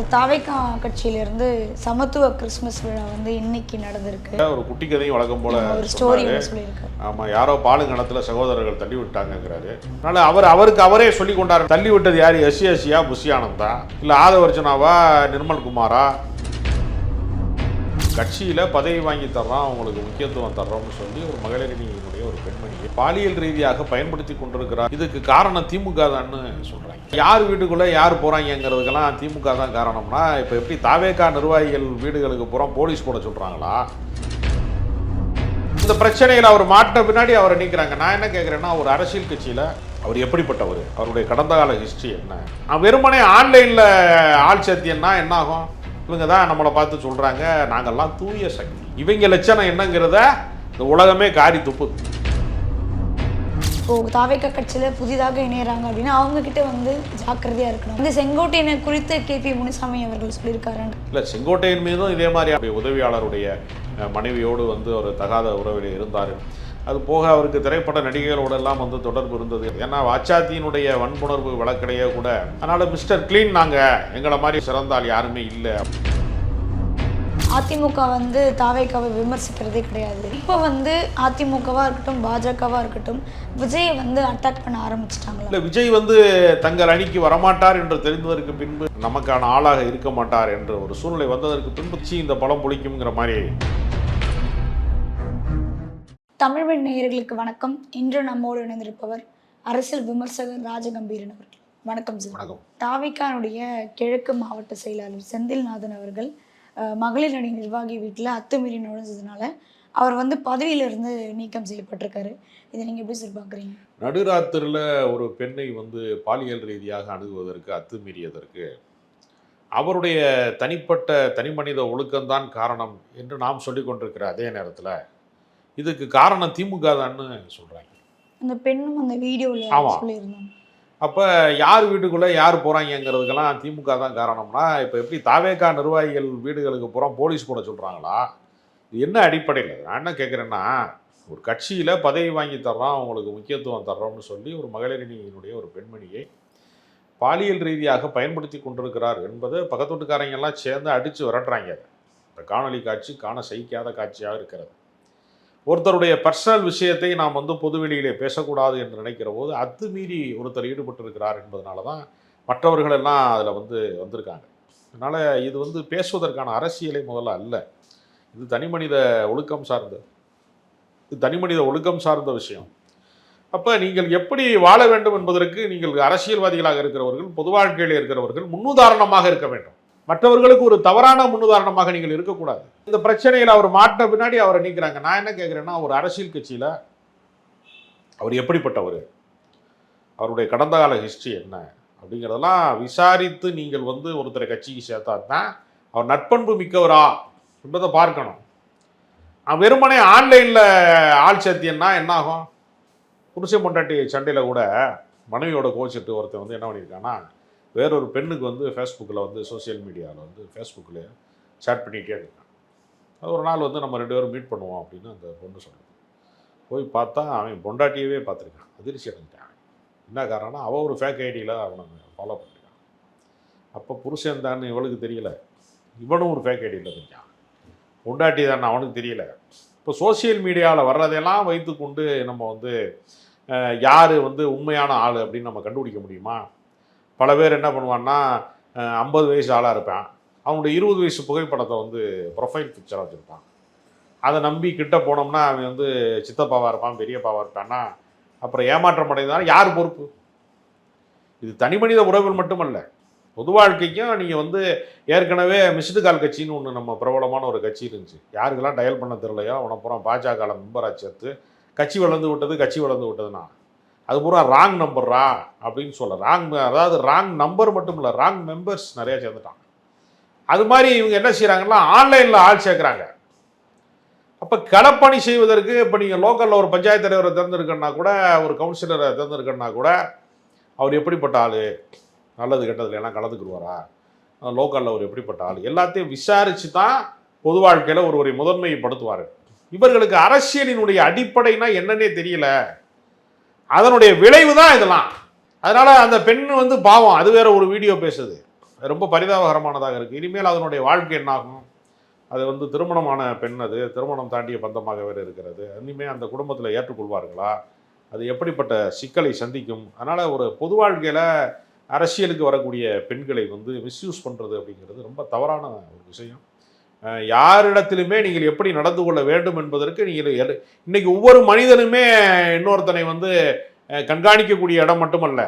தாவைக்கா கட்சியிலிருந்து சமத்துவ கிறிஸ்மஸ் விழா வந்து இன்னைக்கு நடந்திருக்கு. ஒரு குட்டி கதையும் வழக்கம் போல ஒரு ஸ்டோரி சொல்லியிருக்கு. ஆமா யாரோ பாலுங்கணத்துல சகோதரர்கள் தள்ளி விட்டாங்கங்கிறாரு. அதனால அவர் அவருக்கு அவரே சொல்லி கொண்டாரு. தள்ளி விட்டது யாரு? எஸ்சி எஸ்சியா புஷி ஆனந்தா? இல்ல ஆதவர்ஜனாவா நிர்மல் குமாரா? கட்சியில பதவி வாங்கி தர்றோம் அவங்களுக்கு முக்கியத்துவம் தர்றோம்னு சொல்லி ஒரு மகளிரணியினுடைய ஒரு பெண்மணியை பாலியல் ரீதியாக பயன்படுத்தி கொண்டிருக்கிறார். இதுக்கு காரணம் திமுக தான்னு சொல்றாங்க. யார் வீட்டுக்குள்ள யார் போறாங்கங்கிறதுக்கெல்லாம் திமுக தான் காரணம்னா இப்ப எப்படி தாவேகா நிர்வாகிகள் வீடுகளுக்கு பூரா போலீஸ் போட சொல்றாங்களா? இந்த பிரச்சனையில் அவர் மாட்ட பின்னாடி அவரை நீக்கிறாங்க. நான் என்ன கேட்குறேன்னா ஒரு அரசியல் கட்சியில் அவர் எப்படிப்பட்டவர்? அவருடைய கடந்த கால ஹிஸ்ட்ரி என்ன? வெறுமனே ஆன்லைனில் ஆள் சேர்த்தியன்னா என்ன ஆகும் இவங்க தான் நம்மளை பார்த்து சொல்கிறாங்க நாங்கள்லாம் தூய சக்தி. இவங்க லட்சணம் என்னங்கிறத இந்த உலகமே காரி துப்புது. இப்போ தாவைக்கா கட்சியில் புதிதாக இணையறாங்க அப்படின்னா அவங்க கிட்ட வந்து ஜாக்கிரதையா இருக்கணும். இந்த செங்கோட்டையனை குறித்து கே பி முனுசாமி அவர்கள் சொல்லியிருக்காரு. இல்லை செங்கோட்டையன் மீதும் இதே மாதிரி உதவியாளருடைய மனைவியோடு வந்து ஒரு தகாத உறவில் இருந்தார். அது போக அவருக்கு திரைப்பட நடிகைகளோட எல்லாம் வந்து தொடர்பு இருந்தது. ஏன்னா வாச்சாத்தியினுடைய வன்புணர்வு வழக்கிடையே கூட. அதனால் மிஸ்டர் கிளீன் நாங்கள் எங்களை மாதிரி சிறந்தால் யாருமே இல்லை. அதிமுக வந்து தாவைக்காவை விமர்சிக்கிறதே கிடையாது. இப்போ வந்து அதிமுகவா இருக்கட்டும் பாஜகவா இருக்கட்டும் விஜயை வந்து அட்டாக் பண்ண ஆரம்பிச்சிட்டாங்களா? இல்லை விஜய் வந்து தங்கள் அணிக்கு வரமாட்டார் என்று தெரிந்ததற்கு பின்பு நமக்கான ஆளாக இருக்க மாட்டார் என்ற ஒரு சூழ்நிலை வந்ததற்கு பின்பு சீ இந்த பழம் புளிக்குங்கிற மாதிரி. தமிழ்மண் நேயர்களுக்கு வணக்கம். இன்று நம்மோடு இணைந்திருப்பவர் அரசியல் விமர்சகர் ராஜகம்பீரன் அவர்கள். வணக்கம் சார் வணக்கம். தாவிக்கானுடைய கிழக்கு மாவட்ட செயலாளர் செந்தில்நாதன் அவர்கள் மகளிர் அணி நிர்வாகி வீட்டில் அத்துமீறி நுழைஞ்சதுனால அவர் வந்து பதவியிலிருந்து நீக்கம் செய்யப்பட்டிருக்காரு. இதை நீங்கள் எப்படி சார் பார்க்குறீங்க நடுராத்திரில் ஒரு பெண்ணை வந்து பாலியல் ரீதியாக அணுகுவதற்கு அத்துமீறியதற்கு அவருடைய தனிப்பட்ட தனிமனித ஒழுக்கம்தான் காரணம் என்று நாம் சொல்லிக் கொண்டிருக்கிற அதே நேரத்தில் இதுக்கு காரணம் திமுக தான்னு சொல்கிறாங்க அந்த பெண்ணும் அந்த வீடியோவில் ஆமா. அப்போ யார் வீட்டுக்குள்ளே யார் போகிறாங்கங்கிறதுக்கெல்லாம் திமுக தான் காரணம்னா இப்போ எப்படி தாவேக்கா நிர்வாகிகள் வீடுகளுக்கு பூரா போலீஸ் போட சொல்கிறாங்களா இது என்ன அடிப்படையில்? நான் என்ன கேட்குறேன்னா ஒரு கட்சியில் பதவி வாங்கி தர்றோம் அவங்களுக்கு முக்கியத்துவம் தர்றோம்னு சொல்லி ஒரு மகளிரணியினுடைய ஒரு பெண்மணியை பாலியல் ரீதியாக பயன்படுத்தி கொண்டிருக்கிறார் என்பது பக்கத்து வீட்டுக்காரங்க எல்லாம் சேர்ந்து அடித்து விரட்டுறாங்க அதை. இந்த காணொளி காட்சி காண சகிக்காத காட்சியாக இருக்கிறது. ஒருத்தருடைய பர்சனல் விஷயத்தை நாம் வந்து பொதுவெளியிலே பேசக்கூடாது என்று நினைக்கிற போது அத்துமீறி ஒருத்தர் ஈடுபட்டிருக்கிறார் என்பதனால தான் மற்றவர்கள் எல்லாம் அதில் வந்து வந்திருக்காங்க. அதனால் இது வந்து பேசுவதற்கான அரசியலை முதல்ல அல்ல. இது தனிமனித ஒழுக்கம் சார்ந்த. இது தனிமனித ஒழுக்கம் சார்ந்த விஷயம். அப்போ நீங்கள் எப்படி வாழ வேண்டும் என்பதற்கு நீங்கள் அரசியல்வாதிகளாக இருக்கிறவர்கள் பொது வாழ்க்கையில் இருக்கிறவர்கள் முன்னுதாரணமாக இருக்க வேண்டும். மற்றவர்களுக்கு ஒரு தவறான முன்னுதாரணமாக நீங்கள் இருக்கக்கூடாது. இந்த பிரச்சனையில் அவர் மாட்ட பின்னாடி அவரை நீக்கிறாங்க. நான் என்ன கேட்குறேன்னா ஒரு அரசியல் கட்சியில் அவர் எப்படிப்பட்டவர்? அவருடைய கடந்த கால ஹிஸ்ட்ரி என்ன? அப்படிங்கிறதெல்லாம் விசாரித்து நீங்கள் வந்து ஒருத்தரை கட்சிக்கு சேர்த்தா தான் அவர் நட்பண்பு மிக்கவரா என்பதை பார்க்கணும். நான் வெறுமனே ஆன்லைனில் ஆள் சேர்த்தியன்னா என்ன ஆகும் பொண்டாட்டி சண்டையில் கூட மனைவியோட கோச்சிட்டு ஒருத்தன் வந்து என்ன பண்ணியிருக்கான்னா வேறொரு பெண்ணுக்கு வந்து ஃபேஸ்புக்கில் வந்து சோஷியல் மீடியாவில் வந்து ஃபேஸ்புக்கில் சேட் பண்ணிகிட்டே இருக்கான். அது ஒரு நாள் வந்து நம்ம ரெண்டு பேரும் மீட் பண்ணுவோம் அப்படின்னு அந்த பொண்ணு சொல்லுது. போய் பார்த்தா அவன் பொண்டாட்டியவே பார்த்துருக்கான். அதிர்ச்சி அடைஞ்சிட்டான் என்ன காரணம்னா அவள் ஒரு ஃபேக் ஐடியில் அவனை ஃபாலோ பண்ணிருக்கான் அப்போ புருஷன் தான் இவளுக்கு தெரியல. இவனும் ஒரு ஃபேக் ஐடியில் இருக்கான் பொண்டாட்டி தான் அவனுக்கு தெரியல. இப்போ சோஷியல் மீடியாவில் வர்றதெல்லாம் வைத்துக்கொண்டு நம்ம வந்து யார் வந்து உண்மையான ஆள் அப்படின்னு நம்ம கண்டுபிடிக்க முடியுமா? பல பேர் என்ன பண்ணுவான்னா ஐம்பது வயசு ஆளாக இருப்பான். அவனுடைய இருபது வயசு புகைப்படத்தை வந்து ப்ரொஃபைல் பிக்சராக வச்சுருப்பான். அதை நம்பி கிட்ட போனோம்னா அவன் வந்து சித்தப்பாவாக இருப்பான் பெரியப்பாவாக இருப்பான்னா அப்புறம் ஏமாற்றம் அடைந்தாலும் யார் பொறுப்பு? இது தனி மனித உறவில் மட்டுமல்ல. பொது வாழ்க்கைக்கும் நீங்கள் வந்து ஏற்கனவே மிஸ்டு கால் கட்சின்னு ஒன்று நம்ம பிரபலமான ஒரு கட்சி இருந்துச்சு. யாருக்கெல்லாம் டயல் பண்ண தெரியலையோ அவனை பூரா பாஜக மெம்பராக சேர்த்து கட்சி வளர்ந்து விட்டது கட்சி வளர்ந்து விட்டதுன்னா. அது பூரா ராங் நம்பர்ரா அப்படின்னு சொல்ல ராங் அதாவது ராங் நம்பர் மட்டும் இல்லை ராங் மெம்பர்ஸ் நிறையா சேர்ந்துட்டான் அது மாதிரி இவங்க என்ன செய்கிறாங்கன்னா ஆன்லைனில் ஆள் சேர்க்குறாங்க. அப்போ களப்பணி செய்வதற்கு இப்போ நீங்கள் லோக்கலில் ஒரு பஞ்சாயத்து தலைவரை தேர்ந்தெடுக்கணும்னா கூட ஒரு கவுன்சிலரை தேர்ந்தெடுக்கணும்னா கூட அவர் எப்படிப்பட்ட ஆள்? நல்லது கெட்டதுல எல்லாம் கலந்துக்குருவாரா லோக்கலில் அவர் எப்படிப்பட்ட ஆள்? எல்லாத்தையும் விசாரித்து தான் பொது வாழ்க்கையில் ஒருவரை முதன்மைப்படுத்துவார். இவர்களுக்கு அரசியலினுடைய அடிப்படைனா என்னன்னே தெரியல. அதனுடைய விளைவு தான் இதெல்லாம். அதனால அந்த பெண் வந்து பாவம் அது வேற ஒரு வீடியோ பேசுது. ரொம்ப பரிதாபகரமானதாக இருக்குது இனிமேல் அதனுடைய வாழ்க்கை என்னாகும்? அது வந்து திருமணமான பெண் அது. திருமணம் தாண்டிய பந்தமாக வேறு இருக்கிறது. இனிமேல் அந்த குடும்பத்தில் ஏற்றுக்கொள்வார்களா? அது எப்படிப்பட்ட சிக்கலை சந்திக்கும்? அதனால் ஒரு பொது வாழ்க்கையில் அரசியலுக்கு வரக்கூடிய பெண்களை வந்து மிஸ்யூஸ் பண்ணுறது அப்படிங்கிறது ரொம்ப தவறான ஒரு விஷயம். யாரிடத்திலுமே நீங்கள் எப்படி நடந்து கொள்ள வேண்டும் என்பதற்கு நீங்கள் இன்னைக்கு ஒவ்வொரு மனிதனுமே இன்னொருத்தனை வந்து கண்காணிக்கக்கூடிய இடம் மட்டுமல்ல.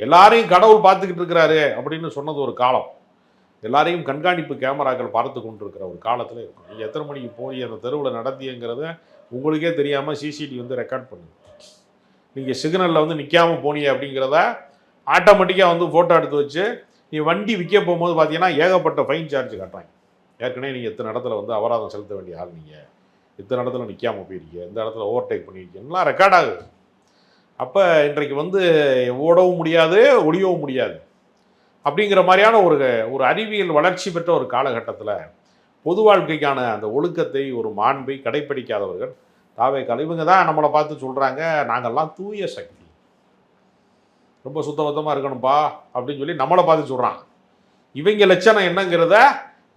எல்லாரையும் கடவுள் பார்த்துக்கிட்டு இருக்கிறாரு அப்படின்னு சொன்னது ஒரு காலம். எல்லாரையும் கண்காணிப்பு கேமராக்கள் பார்த்து கொண்டிருக்கிற ஒரு காலத்தில் இருக்கும். நீங்கள் எத்தனை மணிக்கு போய் அந்த தெருவில் நடத்தியங்கிறத உங்களுக்கே தெரியாமல் சிசிடிவி வந்து ரெக்கார்ட் பண்ணுங்க நீங்கள் சிக்னலில் வந்து நிற்காம போனீங்க அப்படிங்கிறத ஆட்டோமேட்டிக்காக வந்து ஃபோட்டோ எடுத்து வச்சு நீ வண்டி விற்க போகும்போது பார்த்தீங்கன்னா ஏகப்பட்ட ஃபைன் சார்ஜ் காட்டுறாங்க ஏற்கனவே நீங்கள் இத்தனை இடத்துல வந்து அபராதம் செலுத்த வேண்டிய ஆள் நீங்கள் இத்தனை இடத்துல நிற்காம போயிருக்கீங்க. இந்த இடத்துல ஓவர்டேக் பண்ணியிருக்கீங்க. எல்லாம் ரெக்கார்ட் ஆகுது. அப்போ இன்றைக்கு வந்து ஓடவும் முடியாது ஒளியவும் முடியாது. அப்படிங்கிற மாதிரியான ஒரு ஒரு அறிவியல் வளர்ச்சி பெற்ற ஒரு காலகட்டத்தில் பொது வாழ்க்கைக்கான அந்த ஒழுக்கத்தை ஒரு மாண்பை கடைப்பிடிக்காதவர்கள் தாவே இவங்க தான் நம்மளை பார்த்து சொல்கிறாங்க நாங்கள்லாம் தூய சக்தி. ரொம்ப சுத்தபத்தமாக இருக்கணும்ப்பா அப்படின்னு சொல்லி நம்மளை பார்த்து சொல்கிறான் இவங்க லட்சணம் என்னங்கிறத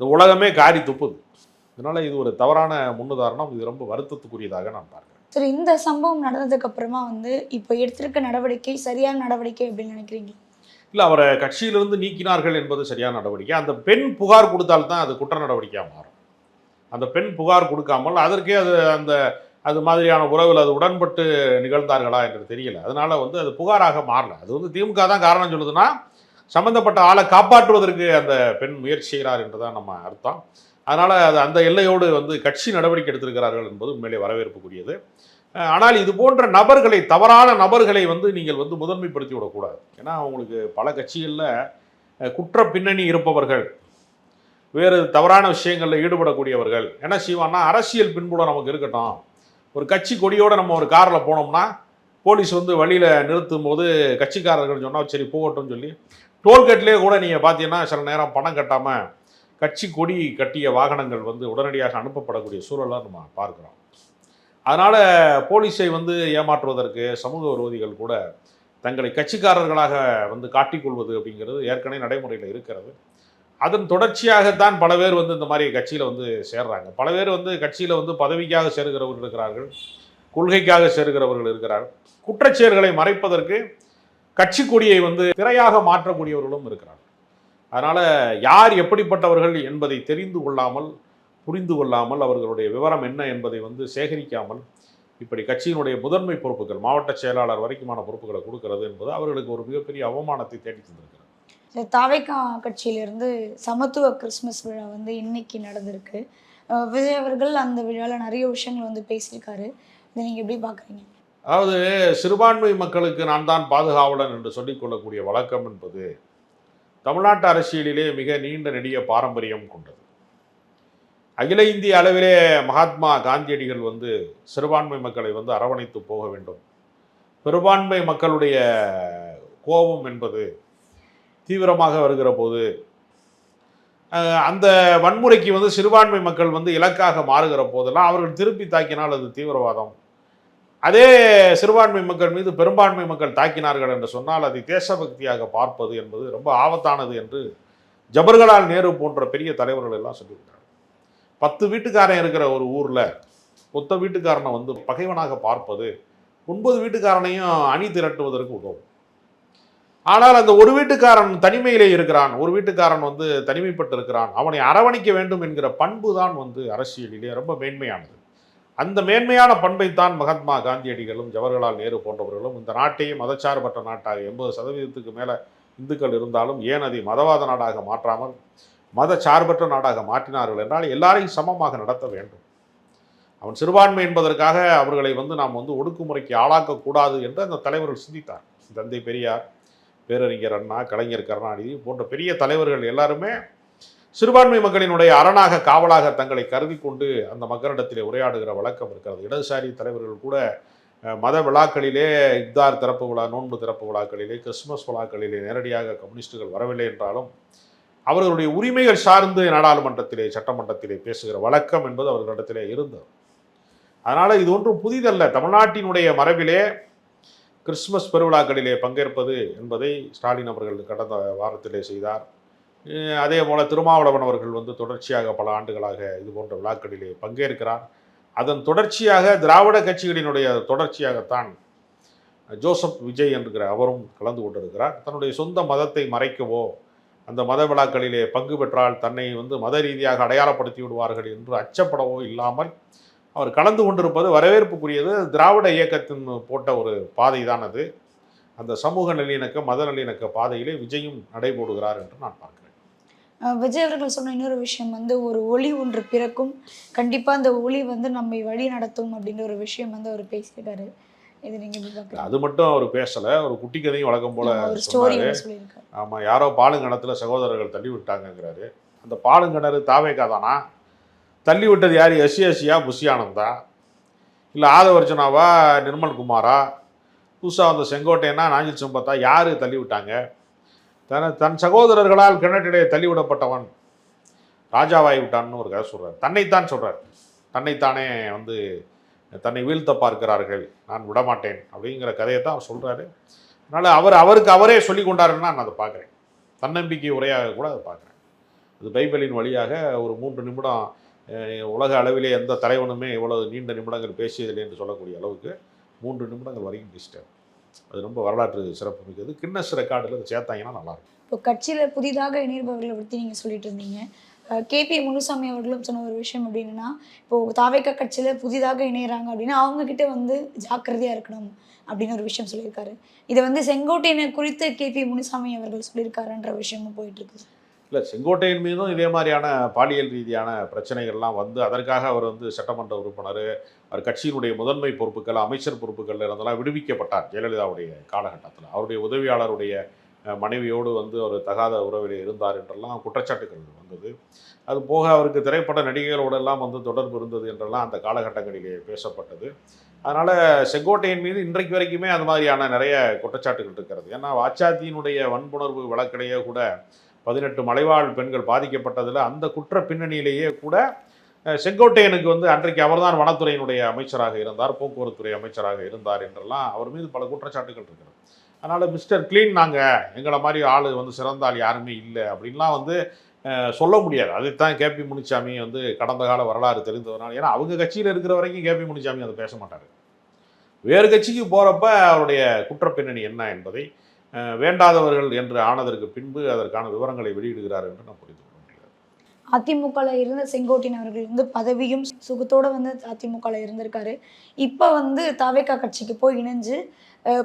இந்த உலகமே காரி துப்புது. அதனால் இது ஒரு தவறான முன்னுதாரணம். இது ரொம்ப வருத்தத்துக்குரியதாக நான் பார்க்குறேன். சரி இந்த சம்பவம் நடந்ததுக்கு அப்புறமா வந்து இப்போ எடுத்திருக்க நடவடிக்கை சரியான நடவடிக்கை அப்படின்னு நினைக்கிறீங்க? இல்லை அவரை கட்சியிலிருந்து நீக்கினார்கள் என்பது சரியான நடவடிக்கை. அந்த பெண் புகார் கொடுத்தால்தான் அது குற்ற நடவடிக்கையாக மாறும். அந்த பெண் புகார் கொடுக்காமல் அதற்கே அது அந்த அது மாதிரியான உறவில் அது உடன்பட்டு நிகழ்ந்தார்களா என்று தெரியல. அதனால வந்து அது புகாராக மாறல. அது வந்து திமுக தான் காரணம் சொல்லுதுன்னா சம்பந்தப்பட்ட ஆளை காப்பாற்றுவதற்கு அந்த பெண் முயற்சி செய்கிறார் என்றுதான் நம்ம அர்த்தம். அதனால் அது அந்த எல்லையோடு வந்து கட்சி நடவடிக்கை எடுத்திருக்கிறார்கள் என்பது உண்மையிலே வரவேற்புக்குரியது. ஆனால் இது போன்ற நபர்களை தவறான நபர்களை வந்து நீங்கள் வந்து முதன்மைப்படுத்தி விடக்கூடாது. ஏன்னா அவங்களுக்கு பல கட்சிகளில் குற்ற பின்னணி இருப்பவர்கள் வேறு தவறான விஷயங்களில் ஈடுபடக்கூடியவர்கள். என்ன செய்வான்னா அரசியல் பின்புலம் நமக்கு இருக்கட்டும். ஒரு கட்சி கொடியோடு நம்ம ஒரு காரில் போனோம்னா போலீஸ் வந்து வழியில் நிறுத்தும் போது கட்சிக்காரர்கள் சொன்னால் சரி போகட்டும்னு சொல்லி டோல்கேட்லேயே கூட நீங்கள் பார்த்தீங்கன்னா சில நேரம் பணம் கட்டாமல் கட்சி கொடி கட்டிய வாகனங்கள் வந்து உடனடியாக அனுப்பப்படக்கூடிய சூழலாக நம்ம பார்க்குறோம். அதனால் போலீஸை வந்து ஏமாற்றுவதற்கு சமூக விரோதிகள் கூட தங்களை கட்சிக்காரர்களாக வந்து காட்டிக்கொள்வது அப்படிங்கிறது ஏற்கனவே நடைமுறையில் இருக்கிறது. அதன் தொடர்ச்சியாகத்தான் பல பேர் வந்து இந்த மாதிரி கட்சியில் வந்து சேர்றாங்க. பல பேர் வந்து கட்சியில் வந்து பதவிக்காக சேருகிறவர்கள் இருக்கிறார்கள் கொள்கைக்காக சேருகிறவர்கள் இருக்கிறார்கள். குற்றச்செயல்களை மறைப்பதற்கு கட்சி கொடியை வந்து திரையாக மாற்றக்கூடியவர்களும் இருக்கிறார்கள். அதனால் யார் எப்படிப்பட்டவர்கள் என்பதை தெரிந்து கொள்ளாமல் புரிந்து கொள்ளாமல் அவர்களுடைய விவரம் என்ன என்பதை வந்து சேகரிக்காமல் இப்படி கட்சியினுடைய முதன்மை பொறுப்புகள் மாவட்ட செயலாளர் வரைக்குமான பொறுப்புகளை கொடுக்கிறது என்பது அவர்களுக்கு ஒரு மிகப்பெரிய அவமானத்தை தேடி தந்திருக்கிறது. தாவைக்கா கட்சியிலிருந்து சமத்துவ கிறிஸ்மஸ் விழா வந்து இன்னைக்கு நடந்திருக்கு. விஜய் அவர்கள் அந்த விழாவில் நிறைய விஷயங்கள் வந்து பேசியிருக்காரு. இதை நீங்கள் எப்படி பார்க்குறீங்க அதாவது சிறுபான்மை மக்களுக்கு நான் தான் பாதுகாவலன் என்று சொல்லிக்கொள்ளக்கூடிய வழக்கம் என்பது தமிழ்நாட்டு அரசியலிலே மிக நீண்ட நெடிய பாரம்பரியம் கொண்டது. அகில இந்திய அளவிலே மகாத்மா காந்தியடிகள் வந்து சிறுபான்மை மக்களை வந்து அரவணைத்து போக வேண்டும். பெரும்பான்மை மக்களுடைய கோபம் என்பது தீவிரமாக வருகிற போது அந்த வன்முறைக்கு வந்து சிறுபான்மை மக்கள் வந்து இலக்காக மாறுகிற போதெல்லாம் அவர்கள் திருப்பி தாக்கினால் அது தீவிரவாதம். அதே சிறுபான்மை மக்கள் மீது பெரும்பான்மை மக்கள் தாக்கினார்கள் என்று சொன்னால் அதை தேசபக்தியாக பார்ப்பது என்பது ரொம்ப ஆபத்தானது என்று ஜபர்களால் நேரு போன்ற பெரிய தலைவர்கள் எல்லாம் சொல்லிவிட்டார் பத்து வீட்டுக்காரன் இருக்கிற ஒரு ஊரில் ஒத்த வீட்டுக்காரனை வந்து பகைவனாக பார்ப்பது ஒன்பது வீட்டுக்காரனையும் அணி திரட்டுவதற்கு உதவும். ஆனால் அந்த ஒரு வீட்டுக்காரன் தனிமையிலே இருக்கிறான் ஒரு வீட்டுக்காரன் வந்து தனிமைப்பட்டு இருக்கிறான் அவனை அரவணைக்க வேண்டும் என்கிற பண்பு தான் வந்து அரசியலிலே ரொம்ப மேன்மையானது. அந்த மேன்மையான பண்பைத்தான் மகாத்மா காந்தியடிகளும் ஜவஹர்லால் நேரு போன்றவர்களும் இந்த நாட்டையும் மதச்சார்பற்ற நாட்டாக எண்பது சதவீதத்துக்கு மேலே இந்துக்கள் இருந்தாலும் ஏன் அதை மதவாத நாடாக மாற்றாமல் மத சார்பற்ற நாடாக மாற்றினார்கள் என்றால் எல்லாரையும் சமமாக நடத்த வேண்டும். அவன் சிறுபான்மை என்பதற்காக அவர்களை வந்து நாம் வந்து ஒடுக்குமுறைக்கு ஆளாக்கக்கூடாது என்று அந்த தலைவர்கள் சிந்தித்தார். தந்தை பெரியார் பேரறிஞர் அண்ணா கலைஞர் கருணாநிதி போன்ற பெரிய தலைவர்கள் எல்லாருமே சிறுபான்மை மக்களினுடைய அரணாக காவலாக தங்களை கருதி கொண்டு அந்த மக்களிடத்திலே உரையாடுகிற வழக்கம் இருக்கிறது. இடதுசாரி தலைவர்கள் கூட மத விழாக்களிலே இப்தார் திறப்பு விழா நோன்பு திறப்பு விழாக்களிலே கிறிஸ்துமஸ் விழாக்களிலே நேரடியாக கம்யூனிஸ்டுகள் வரவில்லை என்றாலும் அவர்களுடைய உரிமைகள் சார்ந்து நாடாளுமன்றத்திலே சட்டமன்றத்திலே பேசுகிற வழக்கம் என்பது அவர்களிடத்திலே இருந்தது. அதனால் இது ஒன்றும் புதிதல்ல. தமிழ்நாட்டினுடைய மரபிலே கிறிஸ்துமஸ் பெருவிழாக்களிலே பங்கேற்பது என்பதை ஸ்டாலின் அவர்கள் கடந்த வாரத்திலே செய்தார். அதே போல் திருமாவளவன் அவர்கள் வந்து தொடர்ச்சியாக பல ஆண்டுகளாக இது போன்ற விழாக்களிலே பங்கேற்கிறார். அதன் தொடர்ச்சியாக திராவிட கட்சிகளினுடைய தொடர்ச்சியாகத்தான் ஜோசப் விஜய் என்கிற அவரும் கலந்து கொண்டிருக்கிறார். தன்னுடைய சொந்த மதத்தை மறைக்கவோ அந்த மத விழாக்களிலே பங்கு பெற்றால் தன்னை வந்து மத ரீதியாக அடையாளப்படுத்தி விடுவார்கள் என்று அச்சப்படவோ இல்லாமல் அவர் கலந்து கொண்டிருப்பது வரவேற்புக்குரியது. திராவிட இயக்கத்தின் போட்ட ஒரு பாதை தான் அது. அந்த சமூக நல்லிணக்க மத நல்லிணக்க பாதையிலே விஜயும் நடைபோடுகிறார் என்று நான் பார்க்கிறேன். விஜய் அவர்கள் சொன்ன இன்னொரு விஷயம் வந்து ஒரு ஒளி ஒன்று பிறக்கும். கண்டிப்பாக அந்த ஒளி வந்து நம்மை வழி நடத்தும் அப்படின்ற ஒரு விஷயம் வந்து அவர் பேசியிருக்காரு இது நீங்கள் அது மட்டும் அவர் பேசல. ஒரு குட்டி கதையும் வழக்கம் போல ஒரு ஸ்டோரி சொன்னாரு வந்து சொல்லியிருக்காரு. ஆமா யாரோ பாலுங்கணத்துல சகோதரர்கள் தள்ளி விட்டாங்கங்கிறாரு. அந்த பாலுங்கிணறு தாவேக்கா தானா? தள்ளி விட்டது யார்? எஸ்சிஎஸ்சியா புஷியானந்தா? இல்லை ஆதவர்ஜனாவா நிர்மல்குமாரா? புதுசாக வந்த செங்கோட்டையனா நாஞ்சில் சம்பத்தா யார் தள்ளி விட்டாங்க? தன தன் சகோதரர்களால் கிணற்றிடையே தள்ளிவிடப்பட்டவன். ராஜாவாகி விட்டான்னு ஒரு கதை சொல்கிறார் தன்னைத்தான் சொல்கிறார் தன்னைத்தானே வந்து தன்னை வீழ்த்த பார்க்கிறார்கள். நான் விடமாட்டேன் அப்படிங்கிற கதையை தான் அவர் சொல்கிறாரு அதனால் அவர் அவருக்கு அவரே சொல்லி கொண்டாருன்னா நான் அதை பார்க்குறேன். தன்னம்பிக்கை உரையாக கூட அதை பார்க்குறேன். அது பைபிளின் வழியாக ஒரு மூன்று நிமிடம் உலக அளவிலே எந்த தலைவனுமே இவ்வளவு நீண்ட நிமிடங்கள் பேசியதில்லை என்று சொல்லக்கூடிய அளவுக்கு மூன்று நிமிடங்கள் வரைக்கும் பேசிட்டார். அது ரொம்ப வரலாற்று சிறப்பு மிக்கது கின்னஸ் ரெக்கார்டில் அதை சேர்த்தாங்கன்னா நல்லாயிருக்கும். இப்போ கட்சியில் புதிதாக இணைபவர்களை பற்றி நீங்கள் சொல்லிட்டு இருந்தீங்க கேபி முனுசாமி அவர்களும் சொன்ன ஒரு விஷயம் அப்படின்னா இப்போ தாவேக்கா கட்சியில் புதிதாக இணையறாங்க அப்படின்னா அவங்க கிட்ட வந்து ஜாக்கிரதையாக இருக்கணும் அப்படின்னு ஒரு விஷயம் சொல்லியிருக்காரு. இதை வந்து செங்கோட்டையினை குறித்து கேபி முனுசாமி அவர்கள் சொல்லியிருக்காருன்ற விஷயமும் போயிட்டு இருக்கு இல்லை செங்கோட்டையின் மீதும் இதே மாதிரியான பாலியல் ரீதியான பிரச்சனைகள்லாம் வந்து அதற்காக அவர் வந்து சட்டமன்ற உறுப்பினர் அவர் கட்சியினுடைய முதன்மை பொறுப்புகள் அமைச்சர் பொறுப்புகள் இருந்தெல்லாம் விடுவிக்கப்பட்டார் ஜெயலலிதாவுடைய காலகட்டத்தில். அவருடைய உதவியாளருடைய மனைவியோடு வந்து அவர் தகாத உறவில் இருந்தார் என்றெல்லாம் குற்றச்சாட்டுகள் வந்தது. அது போக அவருக்கு திரைப்பட நடிகைகளோடெல்லாம் வந்து தொடர்பு இருந்தது என்றெல்லாம் அந்த காலகட்டங்களிலே பேசப்பட்டது. அதனால் செங்கோட்டையின் மீது இன்றைக்கு வரைக்குமே அது மாதிரியான நிறைய குற்றச்சாட்டுகள் இருக்கிறது. ஏன்னா வாச்சாத்தியினுடைய வன்புணர்வு வழக்கிலேயே கூட பதினெட்டு மலைவாழ் பெண்கள் பாதிக்கப்பட்டதில் அந்த குற்ற பின்னணியிலேயே கூட செங்கோட்டையனுக்கு வந்து அன்றைக்கு அவர்தான் வனத்துறையினுடைய அமைச்சராக இருந்தார் போக்குவரத்துறை அமைச்சராக இருந்தார் என்றெல்லாம் அவர் மீது பல குற்றச்சாட்டுகள் இருக்கிறது. அதனால் மிஸ்டர் கிளீன் நாங்கள் எங்களை மாதிரி ஆள் வந்து சிறந்தால் யாருமே இல்லை அப்படின்லாம் வந்து சொல்ல முடியாது. அதைத்தான் கேபி முனிசாமி வந்து கடந்த கால வரலாறு தெரிந்ததுனால ஏன்னா அவங்க கட்சியில் இருக்கிற வரைக்கும் கேபி முனிசாமி அதை பேச மாட்டார். வேறு கட்சிக்கு போகிறப்ப அவருடைய குற்றப்பின்னணி என்ன என்பதை வேண்டாதவர்கள் என்று ஆனதற்கு பின்பு அதற்கான விவரங்களை வெளியிடுகிறார் என்று நான் புரிந்து கொள்ள முடியாது. அதிமுகவில் இருந்த செங்கோட்டையன் அவர்கள் வந்து பதவியும் சுகத்தோட வந்து அதிமுகவில் இருந்திருக்காரு. இப்போ வந்து தாவேக்கா கட்சிக்கு போய் இணைஞ்சு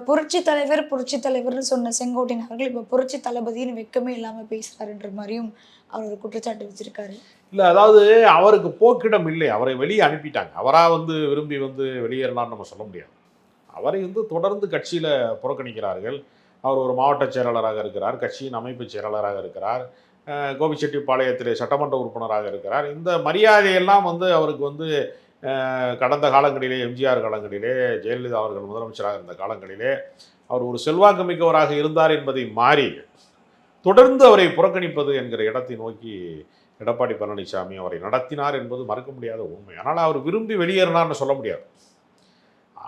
புரட்சி தலைவர் புரட்சி தலைவர்னு சொன்ன செங்கோட்டையன் அவர்கள் இப்போ புரட்சி தளபதின்னு வெக்கமே இல்லாமல் பேசுகிறாருன்ற மாதிரியும் அவர் ஒரு குற்றச்சாட்டு வச்சிருக்காரு. இல்லை அதாவது அவருக்கு போக்கிடம் இல்லை. அவரை வெளியே அனுப்பிட்டாங்க. அவராக வந்து விரும்பி வந்து வெளியேறலாம்னு நம்ம சொல்ல முடியாது. அவரை வந்து தொடர்ந்து கட்சியில் புறக்கணிக்கிறார்கள். அவர் ஒரு மாவட்ட செயலாளராக இருக்கிறார் கட்சியின் அமைப்பு செயலாளராக இருக்கிறார் கோபிச்செட்டிப்பாளையத்தில் சட்டமன்ற உறுப்பினராக இருக்கிறார். இந்த மரியாதையெல்லாம் வந்து அவருக்கு வந்து கடந்த காலங்களிலே எம்ஜிஆர் காலங்களிலே ஜெயலலிதா அவர்கள் முதலமைச்சராக இருந்த காலங்களிலே அவர் ஒரு செல்வாக்கு மிக்கவராக இருந்தார் என்பதை மாறி தொடர்ந்து அவரை புறக்கணிப்பது என்கிற இடத்தை நோக்கி எடப்பாடி பழனிசாமி அவரை நடத்தினார் என்பது மறக்க முடியாத உண்மை. ஆனால் அவர் விரும்பி வெளியேறினார்னு சொல்ல முடியாது.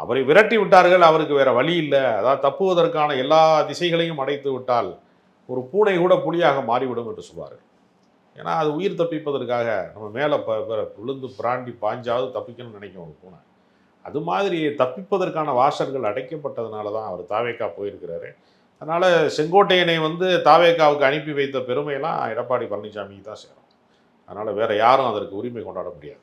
அவரை விரட்டி விட்டார்கள் அவருக்கு வேற வழி இல்லை. அதாவது தப்புவதற்கான எல்லா திசைகளையும் அடைத்து விட்டால் ஒரு பூனை கூட புலியாக மாறிவிடும் என்று சொல்வார்கள். ஏன்னா அது உயிர் தப்பிப்பதற்காக நம்ம மேலே ப விழுந்து பிராண்டி பாஞ்சாவது தப்பிக்கணும்னு நினைக்கும் ஒரு பூனை. அது மாதிரி தப்பிப்பதற்கான வாசல்கள் அடைக்கப்பட்டதுனால தான் அவர் தாவேக்கா போயிருக்கிறாரு. அதனால் செங்கோட்டையனை வந்து தாவேக்காவுக்கு அனுப்பி வைத்த பெருமையெல்லாம் எடப்பாடி பழனிசாமிக்கு தான் சேரும். அதனால் வேறு யாரும் அதற்கு உரிமை கொண்டாட முடியாது.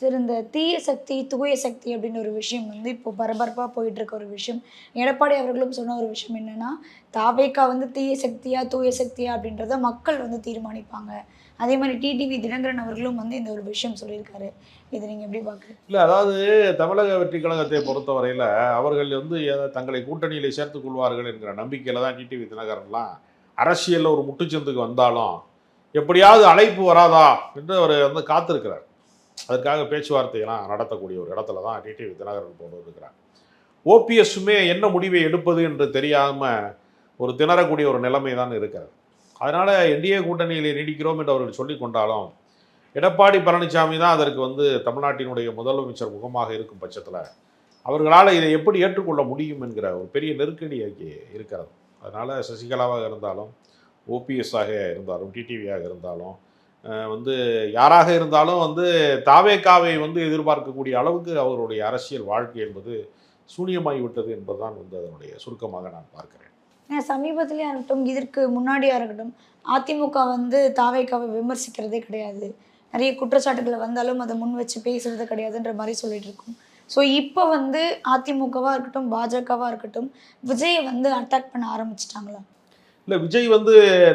சரி இந்த தீய சக்தி தூய சக்தி அப்படின்னு ஒரு விஷயம் வந்து இப்போ பரபரப்பாக போயிட்டு இருக்க ஒரு விஷயம். எடப்பாடி அவர்களும் சொன்ன ஒரு விஷயம் என்னன்னா தாவேக்கா வந்து தீய சக்தியா தூய சக்தியா அப்படின்றத மக்கள் வந்து தீர்மானிப்பாங்க. அதே மாதிரி டிடிவி தினகரன் அவர்களும் வந்து இந்த ஒரு விஷயம் சொல்லியிருக்காரு. இதை நீங்கள் எப்படி பார்க்குறீங்க? இல்லை அதாவது தமிழக வெற்றி கழகத்தை பொறுத்தவரையில் அவர்கள் வந்து தங்களை கூட்டணியில் சேர்த்துக் கொள்வார்கள் என்கிற நம்பிக்கையில் தான் டிடிவி தினகரன்லாம் அரசியலில் ஒரு முட்டுச்சந்துக்கு வந்தாலும் எப்படியாவது அழைப்பு வராதா என்று அவர் வந்து காத்திருக்கிறார். அதற்காக பேச்சுவார்த்தையெல்லாம் நடத்தக்கூடிய ஒரு இடத்துல தான் டிடிவி தினகரன் போட்டு இருக்கிறார் ஓபிஎஸ்ஸுமே என்ன முடிவை எடுப்பது என்று தெரியாமல் ஒரு திணறக்கூடிய ஒரு நிலைமை தான் இருக்கிறது. அதனால் என்டிஏ கூட்டணியில் நீடிக்கிறோம் என்று அவர்கள் சொல்லிக் கொண்டாலும் எடப்பாடி பழனிசாமி தான் அதற்கு வந்து தமிழ்நாட்டினுடைய முதலமைச்சர் முகமாக இருக்கும் பட்சத்தில் அவர்களால் இதை எப்படி ஏற்றுக்கொள்ள முடியும் என்கிற ஒரு பெரிய நெருக்கடி இருக்கிறது. அதனால் சசிகலாவாக இருந்தாலும் ஓபிஎஸ்ஸாக இருந்தாலும் டிடிவியாக இருந்தாலும் வந்து யாராக இருந்தாலும் வந்து தாவேக்காவை வந்து எதிர்பார்க்கக்கூடிய அளவுக்கு அவருடைய அரசியல் வாழ்க்கை என்பது சூனியமாகிவிட்டது என்பதுதான் வந்து அதனுடைய சுருக்கமாக நான் பார்க்கிறேன். ஏன்னா சமீபத்திலேயே இருக்கட்டும் இதற்கு முன்னாடியாக இருக்கட்டும் அதிமுக வந்து தாவேக்காவை விமர்சிக்கிறதே கிடையாது. நிறைய குற்றச்சாட்டுகளை வந்தாலும் அதை முன் வச்சு பேசுறது கிடையாதுன்ற மாதிரி சொல்லிட்டு இருக்கோம். ஸோ இப்போ வந்து அதிமுகவாக இருக்கட்டும் பாஜகவாக இருக்கட்டும் விஜயை வந்து அட்டாக் பண்ண ஆரம்பிச்சிட்டாங்களா? இல்லை விஜய் வந்து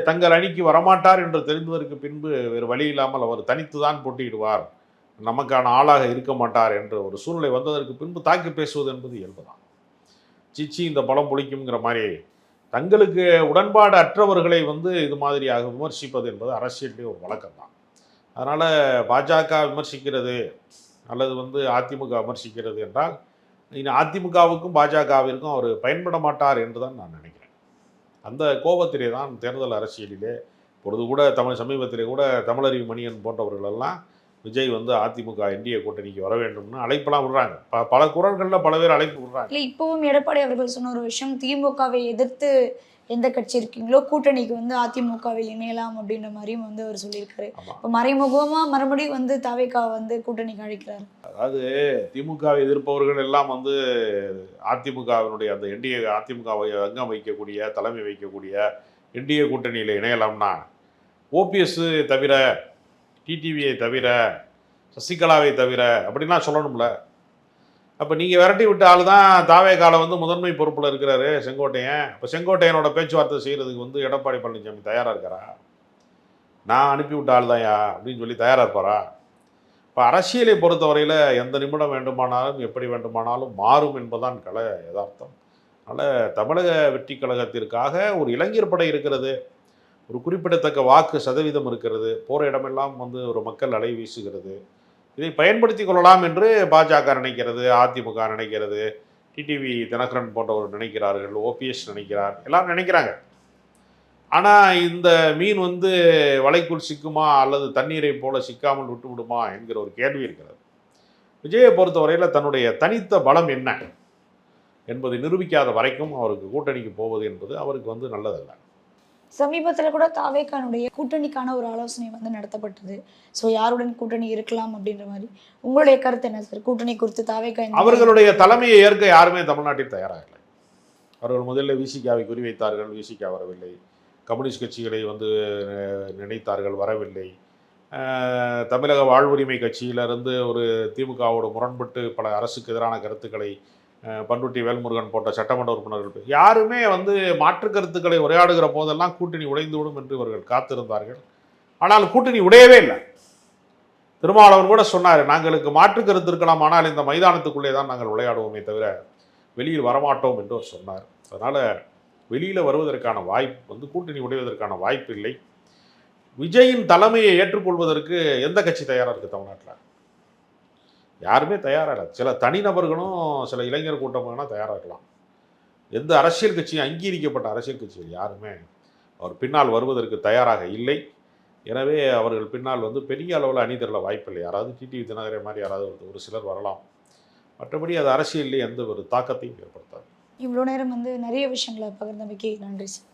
தங்கள் அணிக்கு வரமாட்டார் என்று தெரிந்ததற்கு பின்பு வேறு வழி இல்லாமல் அவர் தனித்து தான் போட்டியிடுவார். நமக்கான ஆளாக இருக்க மாட்டார் என்ற ஒரு சூழ்நிலை வந்ததற்கு பின்பு தாக்கி பேசுவது என்பது இயல்புதான். சிச்சி இந்த பழம் புளிக்குங்கிற மாதிரி தங்களுக்கு உடன்பாடு அற்றவர்களை வந்து இது மாதிரியாக விமர்சிப்பது என்பது அரசியலே ஒரு வழக்கம் தான் அதனால் பாஜக விமர்சிக்கிறது அல்லது வந்து அதிமுக விமர்சிக்கிறது என்றால் இனி அதிமுகவுக்கும் பாஜகவிற்கும் அவர் பயன்பட மாட்டார் என்று தான் நான் நினைக்கிறேன். அந்த கோபத்திலே தான் தேர்தல் அரசியலிலே பொழுது கூட தமிழ் சமீபத்திலே கூட தமிழறிவு மணியன் போன்றவர்களெல்லாம் விஜய் வந்து அதிமுக என்டிஏ கூட்டணிக்கு வர வேண்டும்னு அழைப்பெல்லாம் விடுறாங்க. ப பல குரல்களில் பல பேர் அழைப்பு விடுறாங்க. இல்லை இப்போவும் எடப்பாடி அவர்கள் சொன்ன ஒரு விஷயம் திமுகவை எதிர்த்து எந்த கட்சி இருக்கீங்களோ கூட்டணிக்கு வந்து அதிமுகவில் இணையலாம் அப்படின்ற மாதிரியும் வந்து அவர் சொல்லியிருக்காரு. இப்போ மறைமுகமா மறுபடியும் வந்து தாவேக்கா வந்து கூட்டணிக்கு அழைக்கிறாரு. அதாவது திமுகவை எதிர்ப்பவர்கள் எல்லாம் வந்து அதிமுகவினுடைய அந்த என்டிஏ அதிமுகவை அங்கம் வைக்கக்கூடிய தலைமை வைக்கக்கூடிய என்டிஏ கூட்டணியில் இணையலாம்னா ஓபிஎஸ் தவிர டிடிவியை தவிர சசிகலாவை தவிர அப்படின்லாம் சொல்லணும்ல. அப்போ நீங்கள் விரட்டி விட்ட ஆள் தான் தாவே காலம் வந்து முதன்மை பொறுப்பில் இருக்கிறாரு செங்கோட்டையன். இப்போ செங்கோட்டையனோட பேச்சுவார்த்தை செய்கிறதுக்கு வந்து எடப்பாடி பழனிசாமி தயாராக இருக்காரா? நான் அனுப்பி விட்ட ஆள் தான்யா அப்படின்னு சொல்லி தயாராக இருப்பாரா? இப்போ அரசியலை பொறுத்தவரையில் எந்த நிமிடம் வேண்டுமானாலும் எப்படி வேண்டுமானாலும் மாறும் என்பதான் கல யதார்த்தம். அதனால் தமிழக வெற்றி கழகத்திற்காக ஒரு இளைஞர் படை இருக்கிறது ஒரு குறிப்பிடத்தக்க வாக்கு சதவீதம் இருக்கிறது போகிற இடமெல்லாம் வந்து ஒரு மக்கள் அலை வீசுகிறது. இதை பயன்படுத்தி கொள்ளலாம் என்று பாஜக நினைக்கிறது அதிமுக நினைக்கிறது டிடிவி தினகரன் போன்றவர் நினைக்கிறார்கள் ஓபிஎஸ் நினைக்கிறார் எல்லாரும் நினைக்கிறாங்க. ஆனால் இந்த மீன் வந்து வலைக்குள் சிக்குமா அல்லது தண்ணீரை போல சிக்காமல் விட்டு விடுமா என்கிற ஒரு கேள்வி இருக்கிறது. விஜயை பொறுத்தவரையில் தன்னுடைய தனித்த பலம் என்ன என்பதை நிரூபிக்காத வரைக்கும் அவருக்கு கூட்டணிக்கு போவது என்பது அவருக்கு வந்து நல்லதல்ல. சமீபத்தில் கூட தாவேக்கானுடைய கூட்டணிக்கான ஒரு ஆலோசனை வந்து நடத்தப்பட்டது. ஸோ யாருடன் கூட்டணி இருக்கலாம் அப்படின்ற மாதிரி. உங்களுடைய கருத்து என்ன சார் கூட்டணி குறித்து தாவேக்கா அவர்களுடைய தலைமையை ஏற்க யாருமே தமிழ்நாட்டில் தயாராகலை அவர்கள் முதல்ல விசிகாவை குறிவைத்தார்கள் விசிகா வரவில்லை. கம்யூனிஸ்ட் கட்சிகளை வந்து நினைத்தார்கள் வரவில்லை. தமிழக வாழ்வுரிமை கட்சியிலிருந்து ஒரு திமுகவோடு முரண்பட்டு பல அரசுக்கு எதிரான கருத்துக்களை பண்ருட்டி வேல்முருகன் போன்ற சட்டமன்ற உறுப்பினர்கள் யாருமே வந்து மாற்று கருத்துக்களை உரையாடுகிற போதெல்லாம் கூட்டணி உடைந்துவிடும் என்று இவர்கள் காத்திருந்தார்கள். ஆனால் கூட்டணி உடையவே இல்லை. திருமாவளவன் கூட சொன்னார் நாங்களுக்கு மாற்று கருத்து இருக்கலாம் ஆனால் இந்த மைதானத்துக்குள்ளே தான் நாங்கள் விளையாடுவோமே தவிர வெளியில் வரமாட்டோம் என்று சொன்னார். அதனால் வெளியில் வருவதற்கான வாய்ப்பு வந்து கூட்டணி உடைவதற்கான வாய்ப்பு இல்லை விஜயின் தலைமையை ஏற்றுக்கொள்வதற்கு எந்த கட்சி தயாராக இருக்குது தமிழ்நாட்டில்? யாருமே தயாராக இல்லை. சில தனிநபர்களும் சில இளைஞர் கூட்டமாக தயாராக இருக்கலாம். எந்த அரசியல் கட்சியும் அங்கீகரிக்கப்பட்ட அரசியல் கட்சிகள் யாருமே அவர் பின்னால் வருவதற்கு தயாராக இல்லை. எனவே அவர்கள் பின்னால் வந்து பெரிய அளவில் அணிதரில் வாய்ப்பில்லை. யாராவது டிடிவி தினகரே மாதிரி யாராவது ஒரு- ஒரு சிலர் வரலாம். மற்றபடி அது அரசியலில் எந்த ஒரு தாக்கத்தையும் ஏற்படுத்தாது. இவ்வளோ நேரம் வந்து நிறைய விஷயங்களை பகிர்ந்தமைக்கு நன்றி சார்.